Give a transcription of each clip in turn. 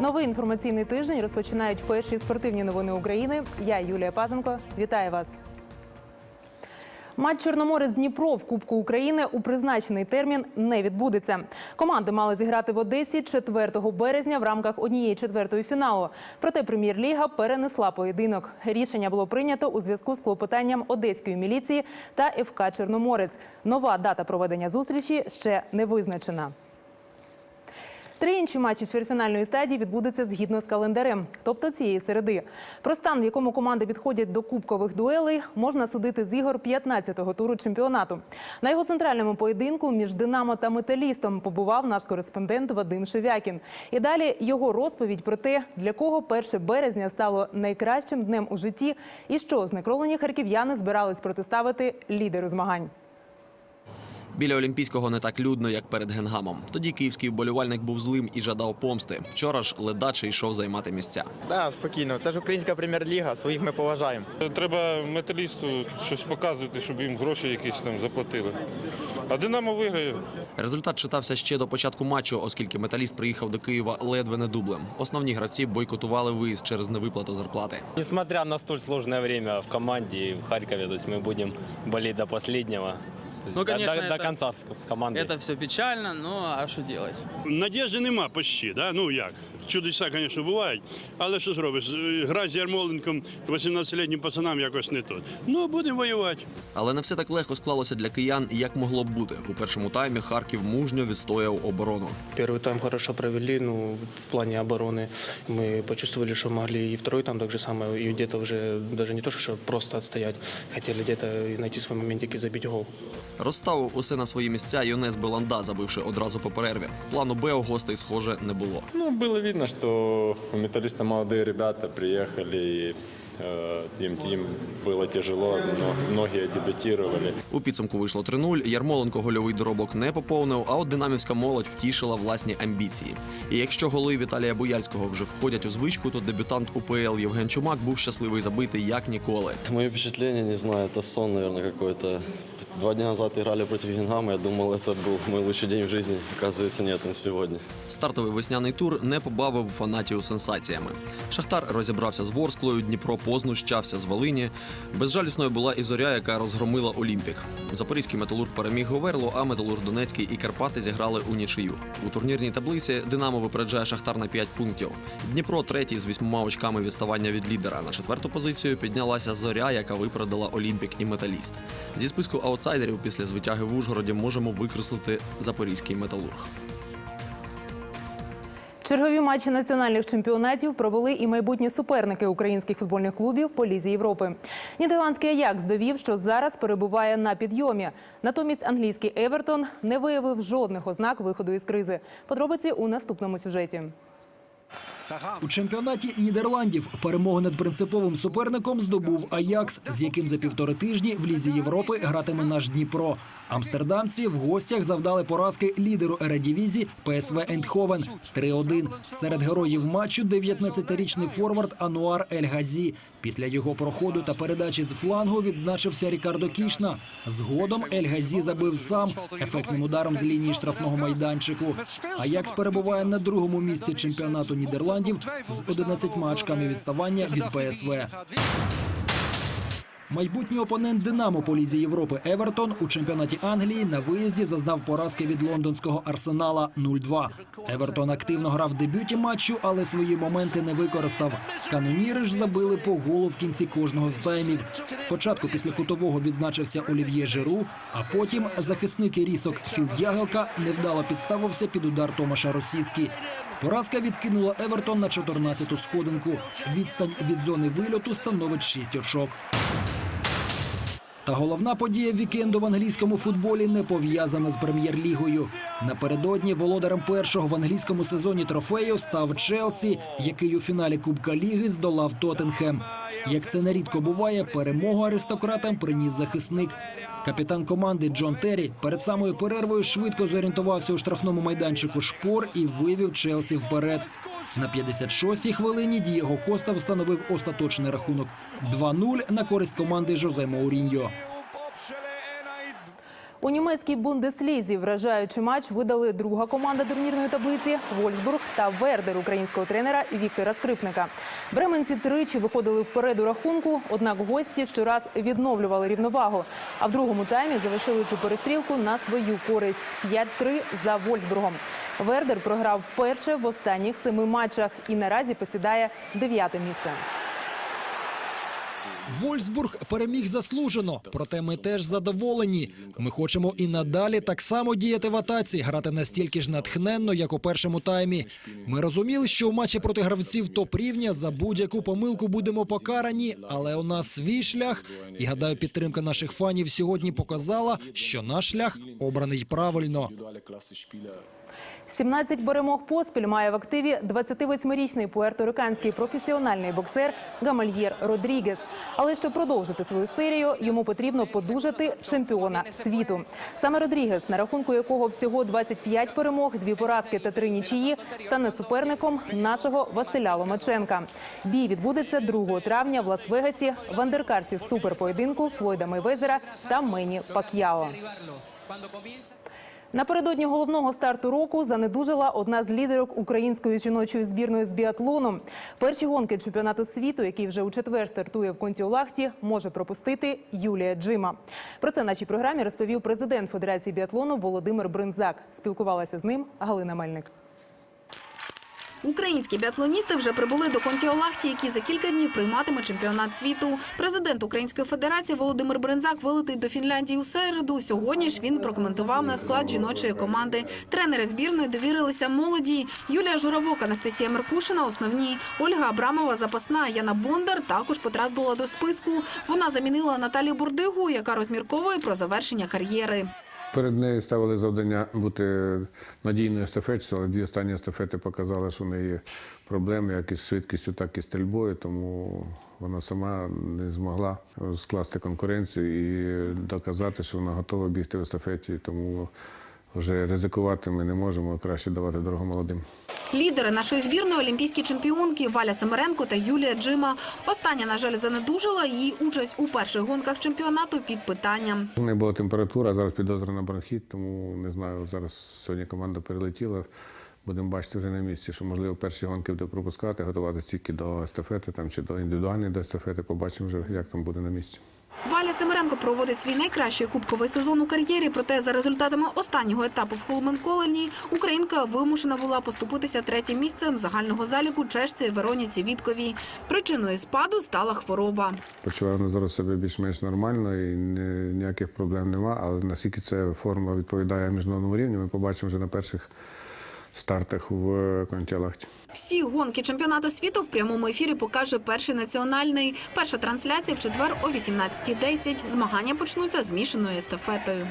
Новий інформаційний тиждень розпочинають перші спортивні новини України. Я Юлія Пазенко. Вітаю вас. Матч Чорноморець Дніпро в Кубку України у призначений термін не відбудеться. Команди мали зіграти в Одесі 4 березня в рамках однієї четвертої фіналу. Проте прем'єр-ліга перенесла поєдинок. Рішення було прийнято у зв'язку з клопотанням одеської міліції та ФК Чорноморець. Нова дата проведення зустрічі ще не визначена. Три інші матчі чвертьфінальної стадії відбудуться згідно з календарем, тобто цієї середи. Про стан, в якому команди підходять до кубкових дуелей, можна судити з ігор 15-го туру чемпіонату. На його центральному поєдинку між Динамо та Металістом побував наш кореспондент Вадим Шевякін. І далі його розповідь про те, для кого 1 березня стало найкращим днем у житті, і що знекровлені харків'яни збирались протиставити лідеру змагань. Біля Олімпійського не так людно, як перед Генгамом. Тоді київський вболівальник був злим і жадав помсти. Вчора ж ледаче йшов займати місця. Да, спокійно. Це ж українська прем'єр-ліга, своїх ми поважаємо. Треба металісту щось показувати, щоб їм гроші якісь там заплатили. А Динамо виграє. Результат читався ще до початку матчу, оскільки металіст приїхав до Києва ледве не дублем. Основні гравці бойкотували виїзд через невиплату зарплати. Несмотря на столь сложное время в команде и в Харькове, то есть мы будем болеть до последнего. То есть Ну, до- конечно, до, до это- конца с командой. Это все печально, но а что делать? Надежды нема почти, да? ну як Чудеса, звісно, бувають, але що зробиш? З- Гра з Ярмоленком 18-літнім пацанам якось не тут. Ну, будемо воювати. Але не все так легко склалося для киян, як могло б бути. У першому таймі Харків мужньо відстояв оборону. Первый тайм хорошо провели, ну, в плане обороны мы почувствовали, что могли и второй тайм так же самое, и где-то уже даже не то, что просто отстоять, хотели где-то и найти свой моментик и забить гол. Розставив усе на свої місця Йонес Беланда, забивши одразу по перерві. Плану Б у гостей, схоже, не було. Ну, было видно, что у металлиста молодые ребята приехали, и э, им, им было тяжело, но многие дебютировали. У підсумку вийшло 3-0. Ярмоленко гольовий доробок не поповнив, а от динамівська молодь втішила власні амбіції. І якщо голи Віталія Бояльського вже входять у звичку, то дебютант УПЛ Євген Чумак був щасливий забити як ніколи. Мои впечатления, не знаю, это сон, наверное, какой-то. Два дня назад играли против Гингама, я думал, это был мой лучший день в жизни. Оказывается, нет, он сегодня. Стартовий весняний тур не побавив фанатів сенсаціями. Шахтар розібрався з Ворсклою, Дніпро познущався з Волині. Безжалісною була і зоря, яка розгромила Олімпік. Запорізький металург переміг Говерло, а металург Донецький і Карпати зіграли у нічию. У турнірній таблиці Динамо випереджає Шахтар на 5 пунктів. Дніпро третій з вісьмома очками відставання від лідера. На четверту позицію піднялася зоря, яка випередила Олімпік і Металіст. Зі списку аутсайдерів після звитяги в Ужгороді можемо викреслити запорізький металург. Чергові матчі національних чемпіонатів провели і майбутні суперники українських футбольних клубів по лізі Європи. Нідерландський Аякс довів, що зараз перебуває на підйомі. Натомість англійський Евертон не виявив жодних ознак виходу із кризи. Подробиці у наступному сюжеті. У чемпіонаті Нідерландів перемогу над принциповим суперником здобув Аякс, з яким за півтори тижні в лізі Європи гратиме наш Дніпро. Амстердамці в гостях завдали поразки лідеру Ередівізі ПСВ Ендховен 3-1. Серед героїв матчу 19-річний форвард Ануар Ель Газі. Після його проходу та передачі з флангу відзначився Рікардо Кішна. Згодом Ель Газі забив сам ефектним ударом з лінії штрафного майданчику. Аякс перебуває на другому місці чемпіонату Нідерландів з 11 очками відставання від ПСВ. Майбутній опонент Динамо по лізі Європи Евертон у чемпіонаті Англії на виїзді зазнав поразки від лондонського Арсенала 0-2. Евертон активно грав в дебюті матчу, але свої моменти не використав. Каноніри ж забили по голу в кінці кожного з таймів. Спочатку після кутового відзначився Олів'є Жиру, а потім захисник і рісок Філ Ягелка невдало підставився під удар Томаша Росіцькі. Поразка відкинула Евертон на 14-ту сходинку. Відстань від зони вильоту становить 6 очок. Та головна подія вікенду в англійському футболі не пов'язана з прем'єр-лігою. Напередодні володарем першого в англійському сезоні трофею став Челсі, який у фіналі Кубка Ліги здолав Тоттенхем. Як це нерідко буває, перемогу аристократам приніс захисник. Капітан команди Джон Террі перед самою перервою швидко зорієнтувався у штрафному майданчику шпор і вивів Челсі вперед. На 56-й хвилині Дієго Коста встановив остаточний рахунок 2-0 на користь команди Жозе Мауріньо. У німецькій бундеслізі вражаючий матч видали друга команда турнірної таблиці Вольсбург та Вердер українського тренера Віктора Скрипника. Бременці тричі виходили вперед у рахунку, однак гості щораз відновлювали рівновагу. А в другому таймі завершили цю перестрілку на свою користь 5-3 за Вольсбургом. Вердер програв вперше в останніх семи матчах і наразі посідає дев'яте місце. Вольсбург переміг заслужено, проте ми теж задоволені. Ми хочемо і надалі так само діяти в атаці, грати настільки ж натхненно, як у першому таймі. Ми розуміли, що у матчі проти гравців топ-рівня за будь-яку помилку будемо покарані, але у нас свій шлях. І гадаю, підтримка наших фанів сьогодні показала, що наш шлях обраний правильно. 17 перемог поспіль має в активі 28-річний пуерториканський професіональний боксер Гамальєр Родрігес. Але щоб продовжити свою серію, йому потрібно подужати чемпіона світу. Саме Родрігес, на рахунку якого всього 25 перемог, дві поразки та три нічиї, стане суперником нашого Василя Ломаченка. Бій відбудеться 2 травня в Лас-Вегасі в андеркарті суперпоєдинку Флойда Мейвезера та Мені Пак'яо. Напередодні головного старту року занедужила одна з лідерок української жіночої збірної з біатлону. Перші гонки чемпіонату світу, який вже у четвер стартує в Контіолахті, може пропустити Юлія Джима. Про це нашій програмі розповів президент Федерації біатлону Володимир Бринзак. Спілкувалася з ним Галина Мельник. Українські біатлоністи вже прибули до Контіолахті, які за кілька днів прийматиме чемпіонат світу. Президент Української федерації Володимир Брензак вилетить до Фінляндії у середу. Сьогодні ж він прокоментував на склад жіночої команди. Тренери збірної довірилися молоді. Юлія Журавок, Анастасія Меркушина, основні. Ольга Абрамова, запасна. Яна Бондар також потрапила до списку. Вона замінила Наталію Бурдигу, яка розмірковує про завершення кар'єри. Перед нею ставили завдання бути надійною естафетчицею, але дві останні естафети показали, що в неї проблеми як із швидкістю, так і стрільбою, тому вона сама не змогла скласти конкуренцію і доказати, що вона готова бігти в естафеті, тому вже ризикувати ми не можемо, краще давати дорогу молодим. Лідери нашої збірної олімпійські чемпіонки Валя Семеренко та Юлія Джима. Остання, на жаль, занедужила. Її участь у перших гонках чемпіонату під питанням. У неї була температура, зараз підозра на бронхіт, тому не знаю. Зараз сьогодні команда перелетіла. Будемо бачити вже на місці, що можливо перші гонки буде пропускати, готуватися тільки до естафети там чи до індивідуальної до естафети. Побачимо вже, як там буде на місці. Валя Семеренко проводить свій найкращий кубковий сезон у кар'єрі. Проте за результатами останнього етапу в Холменколені українка вимушена була поступитися третім місцем загального заліку чешці Вероніці Вітковій. Причиною спаду стала хвороба. Почуваю вона зараз себе більш-менш нормально і ніяких проблем нема. Але наскільки ця форма відповідає міжнародному рівню, ми побачимо вже на перших стартах в Контілахті. Всі гонки чемпіонату світу в прямому ефірі покаже перший національний. Перша трансляція в четвер о 18.10. Змагання почнуться змішаною естафетою.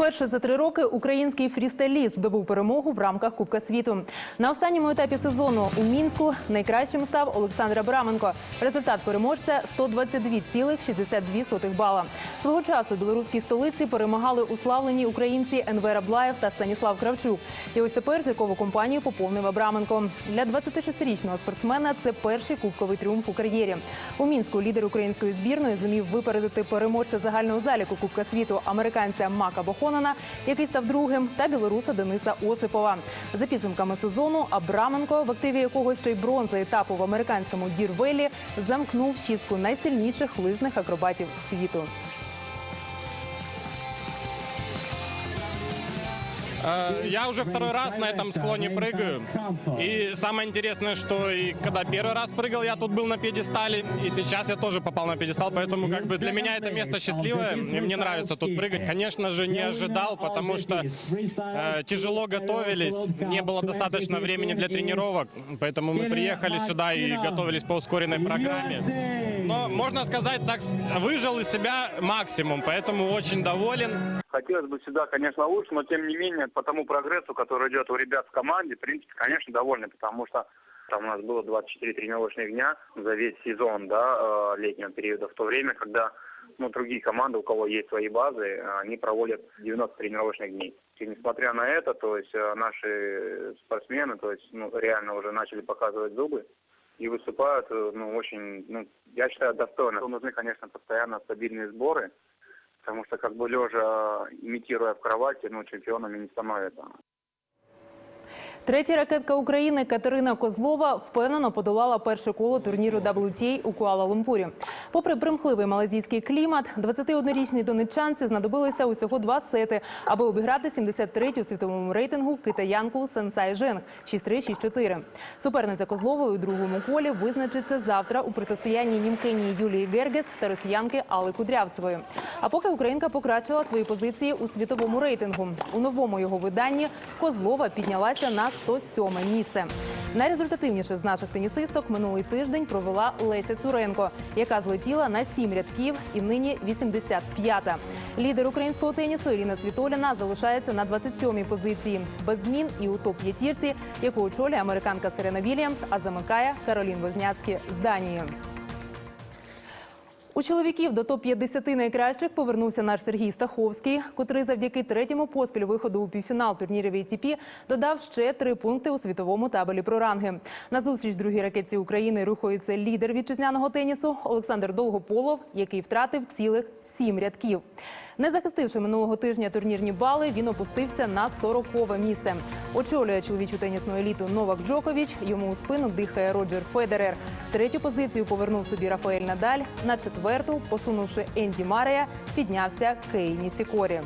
Вперше за три роки український фрістайліст здобув перемогу в рамках Кубка світу. На останньому етапі сезону у мінську найкращим став Олександр Абраменко. Результат переможця 122,62 бала. Свого часу білоруській столиці перемагали уславлені українці Енвер Аблаєв та Станіслав Кравчук. І ось тепер зіркову компанію поповнив Абраменко. Для 26-річного спортсмена це перший кубковий тріумф у кар'єрі. У мінську лідер української збірної зумів випередити переможця загального заліку Кубка світу американця Мака Бохонана, який став другим, та білоруса Дениса Осипова. За підсумками сезону Абраменко, в активі якого ще й бронза етапу в американському Дірвелі, замкнув шістку найсильніших лижних акробатів світу. Я уже второй раз на этом склоне прыгаю. И самое интересное, что и когда первый раз прыгал, я тут был на пьедестале, и сейчас я тоже попал на пьедестал, поэтому как бы для меня это место счастливое, и мне нравится тут прыгать. Конечно же, не ожидал, потому что э, тяжело готовились, не было достаточно времени для тренировок, поэтому мы приехали сюда и готовились по ускоренной программе. Но, можно сказать, так выжил из себя максимум, поэтому очень доволен. Хотелось бы всегда, конечно, лучше, но тем не менее, по тому прогрессу, который идет у ребят в команде, в принципе, конечно, довольны, потому что там у нас было 24 тренировочных дня за весь сезон, да, э, летнего периода, в то время, когда ну, другие команды, у кого есть свои базы, они проводят 90 тренировочных дней. И несмотря на это, то есть э, наши спортсмены, то есть, ну, реально уже начали показывать зубы и выступают, э, ну, очень, ну, я считаю, достойно. Нужны, конечно, постоянно стабильные сборы, Потому что как бы лежа, имитируя в кровати, ну, чемпионами не становится. Третя ракетка України Катерина Козлова впевнено подолала перше коло турніру WTA у Куала-Лумпурі. Попри примхливий малазійський клімат, 21-річній донеччанці знадобилося усього два сети, аби обіграти 73-ю світовому рейтингу китаянку Сенсай Женг 6-3-6-4. Суперниця Козлової у другому колі визначиться завтра у протистоянні німкині Юлії Гергес та росіянки Алли Кудрявцевої. А поки українка покращила свої позиції у світовому рейтингу. У новому його виданні Козлова піднялася на 107 місце. Найрезультативніше з наших тенісисток минулий тиждень провела Леся Цуренко, яка злетіла на сім рядків і нині 85-та. Лідер українського тенісу Ірина Світоліна залишається на 27-й позиції. Без змін і у топ-п'ятірці, яку очолює американка Серена Вільямс, а замикає Каролін Возняцькі з Данії. У чоловіків до топ-50 найкращих повернувся наш Сергій Стаховський, котрий завдяки третьому поспіль виходу у півфінал турнірів ATP додав ще три пункти у світовому табелі про ранги. На зустріч другій ракетці України рухається лідер вітчизняного тенісу Олександр Долгополов, який втратив цілих сім рядків. Не захистивши минулого тижня турнірні бали, він опустився на 40-ве місце. Очолює чоловічу тенісну еліту Новак Джокович. Йому у спину дихає Роджер Федерер. Третю позицію повернув собі Рафаель Надаль. На четверту, посунувши Енді Марія, піднявся Кей Нісікорі.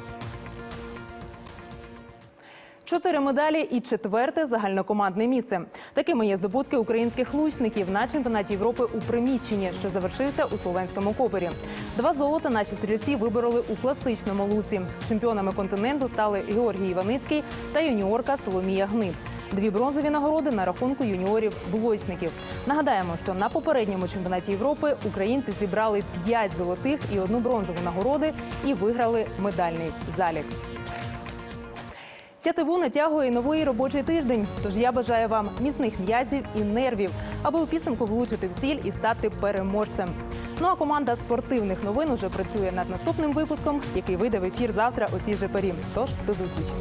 Чотири медалі і четверте загальнокомандне місце. Такими є здобутки українських лучників на чемпіонаті Європи у приміщенні, що завершився у словенському копері. Два золота наші стрільці вибороли у класичному луці. Чемпіонами континенту стали Георгій Іваницький та юніорка Соломія Гниб. Дві бронзові нагороди на рахунку юніорів-блочників. Нагадаємо, що на попередньому чемпіонаті Європи українці зібрали п'ять золотих і одну бронзову нагороди і виграли медальний залік. Тятиву натягує новий робочий тиждень. Тож я бажаю вам міцних м'язів і нервів, аби у підсумку влучити в ціль і стати переможцем. Ну а команда спортивних новин уже працює над наступним випуском, який вийде в ефір завтра у цій же порі. Тож до зустрічі.